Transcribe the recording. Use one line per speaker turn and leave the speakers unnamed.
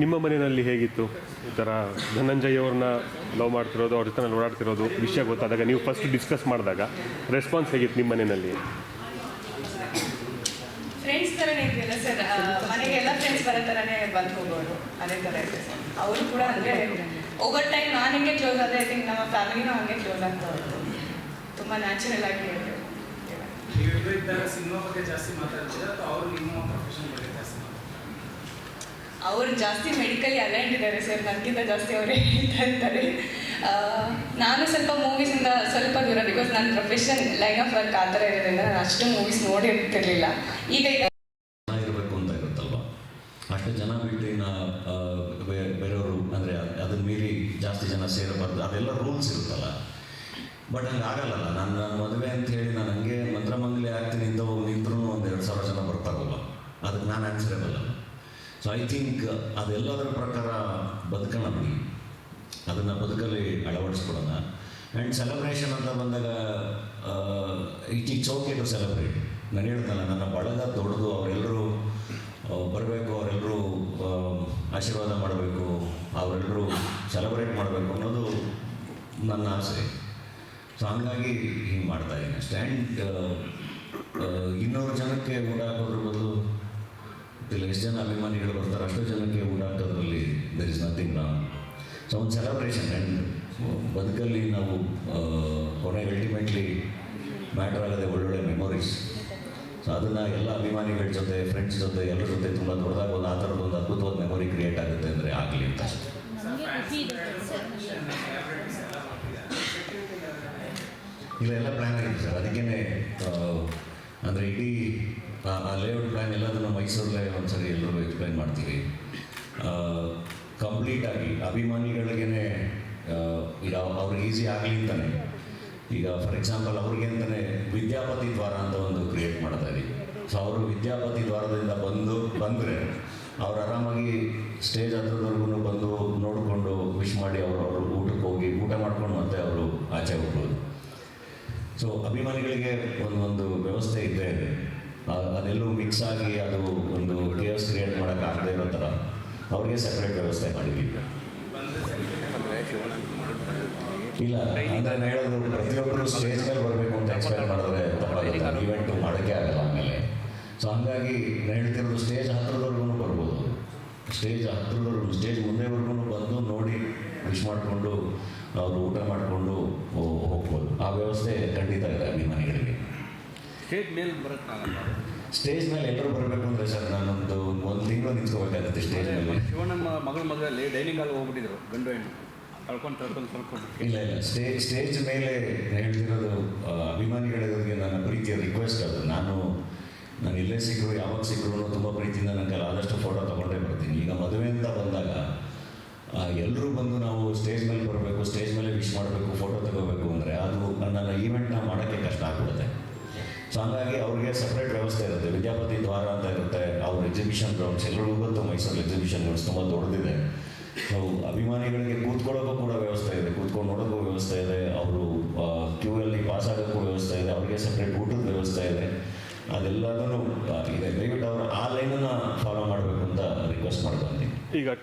ನಿಮ್ಮ ಮನೆಯಲ್ಲಿ ಹೇಗಿತ್ತು? ಈ ಥರ ಧನಂಜಯ್ ಅವ್ರನ್ನ ಲವ್ ಮಾಡ್ತಿರೋದು ಅವ್ರ ಜೊತೆ ಓಡಾಡ್ತಿರೋದು ವಿಷಯ ಗೊತ್ತಾದಾಗ ನೀವು ಫಸ್ಟ್ ಡಿಸ್ಕಸ್ ಮಾಡಿದಾಗ ರೆಸ್ಪಾನ್ಸ್ ಹೇಗಿತ್ತು ನಿಮ್ಮ ಮನೆಯಲ್ಲಿ?
ಫ್ರೆಂಡ್ಸ್ ಥರನೇ ಇದೆಯಲ್ಲ ಸರ್. ಮನೆಗೆಲ್ಲ ಫ್ರೆಂಡ್ಸ್ ಬರೋ ಥರನೇ ಬಂದು ಹೋಗೋರು ಅದೇ ಥರ ಇದೆ ಸರ್. ಅವರು ಕೂಡ ಅಂದರೆ ಓವರ್ ಟೈಮ್ ನಾನು ಹೆಂಗೆ ಕ್ಲೋಸ್ ಆದರೆ ಐ ಥಿಂಕ್ ನಮ್ಮ ಫ್ಯಾಮಿಲಿನೂ ಹಂಗೆ ಕ್ಲೋಸ್ ಆಗ್ತಾ ಹೋಗ್ತು ತುಂಬ ನ್ಯಾಚುರಲ್ ಆಗಿ
ಸಿನಿಮಾ ಬಗ್ಗೆ ಜಾಸ್ತಿ ಮಾತಾಡ್ತೀರಾ ಅಥವಾ ಅವರು ನಿಮ್ಮ ಪ್ರೊಫೆಷನ್ ಬಗ್ಗೆ ಜಾಸ್ತಿ?
ಅವರು ಜಾಸ್ತಿ ಮೆಡಿಕಲಿ ಅಲೈಂಡ್ ಇದ್ದಾರೆ ಸರ್ ನನಗಿಂತ ಜಾಸ್ತಿ ಅವರೇ ಹೇಳ್ತಾ ಇರ್ತಾರೆ ನಾನು ಸ್ವಲ್ಪ ಮೂವೀಸಿಂದ ಸ್ವಲ್ಪ ದೂರ ಬಿಕಾಸ್ ನನ್ನ ಪ್ರೊಫೆಷನ್ ಲೈನ್ ಆಫ್ ವರ್ಕ್ ಆ ಥರ ಇರೋದ್ರಿಂದ ನಾನು ಅಷ್ಟು ಮೂವೀಸ್ ನೋಡಿರ್ತಿರ್ಲಿಲ್ಲ. ಈಗ ಈಗ
ಚೆನ್ನಾಗಿರ್ಬೇಕು ಅಂತ ಇರುತ್ತಲ್ವ ಅಷ್ಟು ಜನ ಬಿಟ್ಟು ಇನ್ನು ಬೇರೆಯವರು ಅಂದರೆ ಅದನ್ನ ಮೀರಿ ಜಾಸ್ತಿ ಜನ ಸೇರಬಾರ್ದು. ಅದೆಲ್ಲ ರೂಲ್ಸ್ ಇರುತ್ತಲ್ಲ. ಬಟ್ ಹಂಗೆ ಆಗಲ್ಲಲ್ಲ. ನಾನು ಮದುವೆ ಅಂತ ಹೇಳಿ ನಾನು ಹಂಗೆ ಮಂತ್ರಮಂಗಲಿ ಆಗ್ತೀನಿ ಅಂತ ಹೋಗಿ ನಿಂತ್ರೂ ಒಂದು ಎರಡು ಸಾವಿರ ಜನ ಬರ್ತಾರಲ್ಲ ಅದಕ್ಕೆ ನಾನು ಆನ್ಸರೇಬಲ್ ಸೊ ಐ ಥಿಂಕ್ ಅದೆಲ್ಲದರ ಪ್ರಕಾರ ಬದುಕೋಣ ಬಿಡಿ ಅದನ್ನು ಬದುಕಲ್ಲಿ ಅಳವಡಿಸ್ಕೊಡೋಣ. ಆ್ಯಂಡ್ ಸೆಲೆಬ್ರೇಷನ್ ಅಂತ ಬಂದಾಗ it is okay to celebrate ನಾನು ಹೇಳ್ತಲ್ಲ ನನ್ನ ಬಳಗ ದೊಡ್ಡದು ಅವರೆಲ್ಲರೂ ಬರಬೇಕು ಅವರೆಲ್ಲರೂ ಆಶೀರ್ವಾದ ಮಾಡಬೇಕು ಅವರೆಲ್ಲರೂ ಸೆಲೆಬ್ರೇಟ್ ಮಾಡಬೇಕು ಅನ್ನೋದು ನನ್ನ ಆಸೆ. ಸೊ ಹಂಗಾಗಿ ಹಿಂಗೆ ಮಾಡ್ತಾ ಇದ್ದೀನಿ ಅಷ್ಟೇ. ಆ್ಯಂಡ್ ಇನ್ನೂರು ಜನಕ್ಕೆ ಊಟ ಇಲ್ಲ ಎಷ್ಟು ಜನ ಅಭಿಮಾನಿಗಳು ಬರ್ತಾರೆ ಅಷ್ಟು ಜನಕ್ಕೆ ಊಟ ಹಾಕೋದ್ರಲ್ಲಿ there is nothing wrong so ಒಂದು ಸೆಲೆಬ್ರೇಷನ್ ಆ್ಯಂಡ್ ಬದುಕಲ್ಲಿ ನಾವು ಕೊನೆ ಕೊನೆಗೆ ಅಲ್ಟಿಮೇಟ್ಲಿ ಮ್ಯಾಟರ್ ಆಗದೆ ಒಳ್ಳೊಳ್ಳೆ ಮೆಮೊರೀಸ್ ಸೊ ಅದನ್ನು ಎಲ್ಲ ಅಭಿಮಾನಿಗಳ ಜೊತೆ ಫ್ರೆಂಡ್ಸ್ ಜೊತೆ ಎಲ್ಲರ ಜೊತೆ ತುಂಬ ದೊಡ್ಡದಾಗ ಒಂದು ಆ ಥರದ ಒಂದು ಅದ್ಭುತವಾದ ಮೆಮೊರಿ ಕ್ರಿಯೇಟ್ ಆಗುತ್ತೆ ಅಂದರೆ ಆಗಲಿ ಅಂತ. ಇಲ್ಲ ಎಲ್ಲ ಪ್ಲ್ಯಾನ್ ಆಗಿದೆ ಸರ್. ಅದಕ್ಕೇ ಅಂದರೆ ಇಡೀ ಆ- ಲೇಔಟ್ ಪ್ಲ್ಯಾನ್ ಎಲ್ಲದನ್ನು ಮೈಸೂರಲ್ಲೇ ಒಂದ್ಸರಿ ಎಲ್ಲರೂ ಎಕ್ಸ್ಪ್ಲೈನ್ ಮಾಡ್ತೀವಿ. ಕಂಪ್ಲೀಟಾಗಿ ಅಭಿಮಾನಿಗಳಿಗೇ ಈಗ ಅವ್ರಿಗೆ ಈಸಿ ಆಗಲಿ ಅಂತಲೇ ಈಗ ಫಾರ್ ಎಕ್ಸಾಂಪಲ್ ಅವ್ರಿಗೆ ಅಂತಲೇ ವಿದ್ಯಾಪತಿ ದ್ವಾರ ಅಂತ ಒಂದು ಕ್ರಿಯೇಟ್ ಮಾಡ್ತಾ ಇದ್ದೀವಿ. ಸೊ ಅವರು ವಿದ್ಯಾಪತಿ ದ್ವಾರದಿಂದ ಬಂದು, ಬಂದರೆ ಅವ್ರು ಆರಾಮಾಗಿ ಸ್ಟೇಜ್ ಹತ್ರದವರೆಗೂ ಬಂದು ನೋಡಿಕೊಂಡು ವಿಶ್ ಮಾಡಿ ಅವರು ಅವರು ಊಟಕ್ಕೆ ಹೋಗಿ ಊಟ ಮಾಡ್ಕೊಂಡು ಮತ್ತೆ ಅವರು ಆಚೆ ಹೋಗ್ಬೋದು. ಸೊ ಅಭಿಮಾನಿಗಳಿಗೆ ಒಂದು ಒಂದು ವ್ಯವಸ್ಥೆ ಇದ್ದೇ ಇದೆ. ಅದೆಲ್ಲೂ ಮಿಕ್ಸ್ ಆಗಿ ಅದು ಒಂದು ಕೇಸ್ ಕ್ರಿಯೇಟ್ ಮಾಡೋಕ್ಕಾಗದೇ ಇರೋ ಥರ. ಅವ್ರಿಗೆ ಸಪ್ರೇಟ್ ವ್ಯವಸ್ಥೆ ಮಾಡಿದ್ವಿ. ಇಲ್ಲ ನಾನು ಹೇಳೋದು ಪ್ರತಿಯೊಬ್ಬರು ಸ್ಟೇಜ್ ಮೇಲೆ ಬರಬೇಕು ಅಂತ ಎಕ್ಸ್ಪೆಕ್ಟ್ ಮಾಡಿದ್ರೆ ತಪ್ಪಾಗುತ್ತೆ. ಈವೆಂಟು ಮಾಡೋಕ್ಕೆ ಆಗಲ್ಲ ಆಮೇಲೆ. ಸೊ ಹಂಗಾಗಿ ನಾನು ಹೇಳ್ತಿರೋದು ಸ್ಟೇಜ್ ಹತ್ರದವರೆಗೂ ಬರ್ಬೋದು. ಸ್ಟೇಜ್ ಹತ್ರದವರೆಗೂ ಸ್ಟೇಜ್ ಮುಂದೆವರೆಗೂ ಬಂದು ನೋಡಿ ವಿಶ್ ಮಾಡಿಕೊಂಡು, ಅವರು ಊಟ ಮಾಡಿಕೊಂಡು ಹೋಗ್ಬೋದು. ಆ ವ್ಯವಸ್ಥೆ
ಸ್ಟೇಟ್ ಮೇಲೆ ಬರೋಕ್ಕಾಗಲ್ಲ
ಸ್ಟೇಜ್ ಮೇಲೆ ಎಲ್ಲರೂ ಬರಬೇಕು ಅಂದರೆ ಸರ್ ನಾನೊಂದು ಒಂದು ತಿಂಗಳು ನಿಂತ್ಕೋಬೇಕಾಗುತ್ತೆ ಸ್ಟೇಜ್ ಮೇಲೆ.
ಶಿವಣ್ಣಮ್ಮ ಮಗಳ ಮದುವೆಯಲ್ಲಿ ಡೈನಿಂಗ್ ಹಾಲ್ ಹೋಗ್ಬಿಟ್ಟಿದ್ರು ಗಂಡು ಹೆಣ್ಣು. ಕಳ್ಕೊಂಡು ಕಳ್ಕೊಂಡು
ಇಲ್ಲ ಇಲ್ಲ. ಸ್ಟೇಜ್ ಸ್ಟೇಜ್ ಮೇಲೆ ಹೇಳ್ತಿರೋದು ಅಭಿಮಾನಿಗಳಿಗೆ ನನ್ನ ಪ್ರೀತಿಯ ರಿಕ್ವೆಸ್ಟ್ ಅದು. ನಾನು ನಾನು ಇಲ್ಲೇ ಸಿಕ್ಕರು ಯಾವಾಗ ಸಿಕ್ಕರು ತುಂಬ ಪ್ರೀತಿಯಿಂದ ನನಗೆ ಆದಷ್ಟು ಫೋಟೋ ತೊಗೊಂಡೇ ಬರ್ತೀನಿ. ಈಗ ಮದುವೆ ಅಂತ ಬಂದಾಗ ಎಲ್ಲರೂ ಬಂದು ನಾವು ಸ್ಟೇಜ್ ಮೇಲೆ ಬರಬೇಕು ಸ್ಟೇಜ್ ಮೇಲೆ ವಿಶ್ ಮಾಡಬೇಕು ಫೋಟೋ ತಗೋಬೇಕು ಅಂದರೆ ಅದು ನನ್ನ ಈವೆಂಟ್ನ ಮಾಡೋಕ್ಕೆ ಕಷ್ಟ ಆಗ್ಬಿಡುತ್ತೆ ಸೊ ಹಂಗಾಗಿ ಅವ್ರಿಗೆ ಸಪ್ರೇಟ್ ವ್ಯವಸ್ಥೆ ಇರುತ್ತೆ. ವಿದ್ಯಾಪತಿ ದ್ವಾರ ಅಂತ ಇರುತ್ತೆ, ಅವ್ರ ಎಕ್ಸಿಬಿಷನ್ ಗ್ರೌಂಡ್ಸ್ ಎಲ್ಲರಿಗೂ ಗೊತ್ತು ಮೈಸೂರು ಎಕ್ಸಿಬಿಷನ್ ಗ್ರೌಂಡ್ಸ್ ತುಂಬ ದೊಡ್ಡದಿದೆ. ಸೊ ಅಭಿಮಾನಿಗಳಿಗೆ ಕೂತ್ಕೊಳ್ಳೋಕ್ಕೂ ಕೂಡ ವ್ಯವಸ್ಥೆ ಇದೆ, ಕೂತ್ಕೊಂಡು ನೋಡೋಕ್ಕೂ ವ್ಯವಸ್ಥೆ ಇದೆ, ಅವರು ಕ್ಯೂ ಅಲ್ಲಿ ಪಾಸ್ ಆಗೋಕ್ಕೂ ವ್ಯವಸ್ಥೆ ಇದೆ, ಅವರಿಗೆ ಸಪ್ರೇಟ್ ಊಟದ ವ್ಯವಸ್ಥೆ ಇದೆ. ಅದೆಲ್ಲದನ್ನು ಇದೆ. ದಯವಿಟ್ಟು ಅವರು ಆ ಲೈನನ್ನು ಫಾಲೋ ಮಾಡಬೇಕು ಅಂತ ರಿಕ್ವೆಸ್ಟ್ ಮಾಡ್ಕೊತೀನಿ
ಈಗ